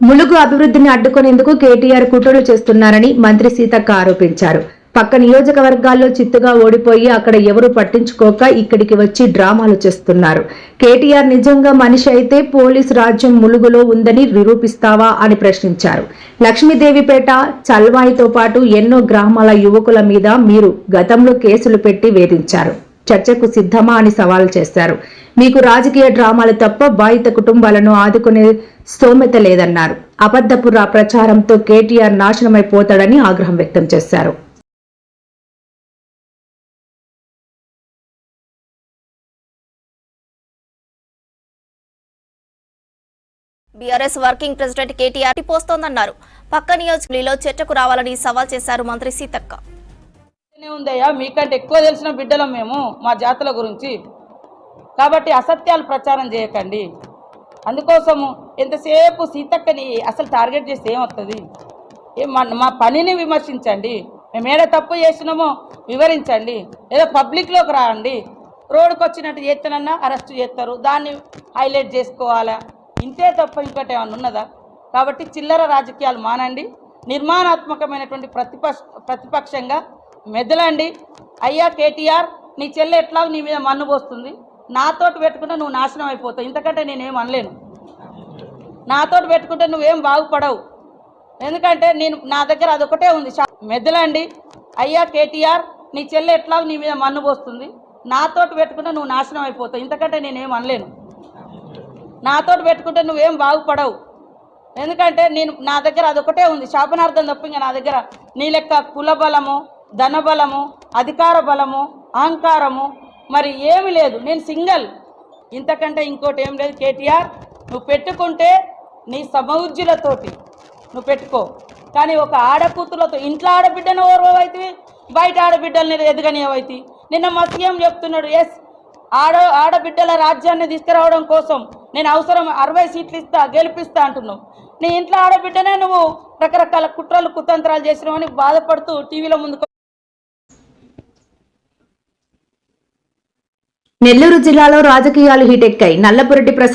ములుగు అభివృద్ధిని అడ్డుకునేందుకు కేటీఆర్ కుట్రలు చేస్తున్నారని మంత్రి సీతక్క ఆరోపించారు. పక్క నియోజకవర్గాల్లో చిత్తుగా ఓడిపోయి అక్కడ ఎవరు పట్టించుకోక ఇక్కడికి వచ్చి డ్రామాలు చేస్తున్నారు. కేటీఆర్ నిజంగా మనిషి అయితే పోలీస్ రాజ్యం ములుగులో ఉందని నిరూపిస్తావా అని ప్రశ్నించారు. లక్ష్మీదేవిపేట చల్వాయితో పాటు ఎన్నో గ్రామాల యువకుల మీద మీరు గతంలో కేసులు పెట్టి వేధించారు. చర్చకు సిద్ధమా అని సవాల్ చేశారు. మీకు రాజకీయ డ్రామాలు తప్ప బాధిత కుటుంబాలను ఆదుకునే స్తోమత లేదన్నారు. అబద్ధపు ప్రచారంతో కేటీఆర్ నాశనమైపోతాడని ఆగ్రహం వ్యక్తం చేశారు. బీఆర్ఎస్ వర్కింగ్ ప్రెసిడెంట్ కేటీఆర్ పోస్తోందన్నారు. పక్క నియోజకవర్గంలో చర్చకు రావాలని సవాల్ చేశారు మంత్రి సీతక్క. ఉందయ్యా? మీకంటే ఎక్కువ తెలిసిన బిడ్డలం మేము మా జాతుల గురించి. కాబట్టి అసత్యాలు ప్రచారం చేయకండి. అందుకోసము ఎంతసేపు సీతక్కని అసలు టార్గెట్ చేస్తే ఏమవుతుంది ఏం మా పనిని విమర్శించండి. మేము ఏదో తప్పు చేసినామో వివరించండి. ఏదో పబ్లిక్లోకి రాండి. రోడ్డుకు వచ్చినట్టు చేస్తానన్నా అరెస్ట్ చేస్తారు దాన్ని హైలైట్ చేసుకోవాలా? ఇంతే తప్ప ఇంకోటి ఏమన్నా ఉన్నదా? కాబట్టి చిల్లర రాజకీయాలు మానండి. నిర్మాణాత్మకమైనటువంటి ప్రతిపక్ష ప్రతిపక్షంగా మెదలండి. అయ్యా కేటీఆర్ నీ చెల్లె ఎట్లా నీ మీద మన్ను పోస్తుంది. నాతోటి పెట్టుకుంటే నువ్వు నాశనం అయిపోతావు. ఇంతకంటే నేనేం అనలేను. నాతోటి పెట్టుకుంటే నువ్వేం బాగుపడవు. ఎందుకంటే నేను నా దగ్గర అదొకటే ఉంది. మెదలండి. అయ్యా కేటీఆర్ నీ చెల్లె ఎట్లా నీ మీద మన్ను పోస్తుంది. నాతోటి పెట్టుకుంటే నువ్వు నాశనం అయిపోతావు. ఇంతకంటే నేనేం అనలేను. నాతోటి పెట్టుకుంటే నువ్వేం బాగుపడవు. ఎందుకంటే నేను నా దగ్గర అదొకటే ఉంది. శాపనార్థం తప్ప ఇంకా నా దగ్గర నీ లెక్క కుల బలము ధనబలము అధికార బలము అహంకారము మరి ఏమి లేదు. నేను సింగల్. ఇంతకంటే ఇంకోటి ఏం లేదు కేటీఆర్. నువ్వు పెట్టుకుంటే నీ సమౌజ్యులతోటి నువ్వు పెట్టుకో. కానీ ఒక ఆడకూతులతో ఇంట్లో ఆడబిడ్డను ఓర్వైతే బయట ఆడబిడ్డల్ని ఎదగనియవైతే. నిన్న మా సీఎం చెప్తున్నాడు ఎస్ ఆడ ఆడబిడ్డల రాజ్యాన్ని తీసుకురావడం కోసం నేను అవసరం అరవై సీట్లు ఇస్తా గెలిపిస్తా అంటున్నావు. నీ ఇంట్లో ఆడబిడ్డనే నువ్వు రకరకాల కుట్రలు కుతంత్రాలు చేసినావని బాధపడుతూ టీవీలో ముందుకు నెల్లూరు జిల్లాలో రాజకీయాలు హీటెక్కాయి. నల్లపురెడ్డి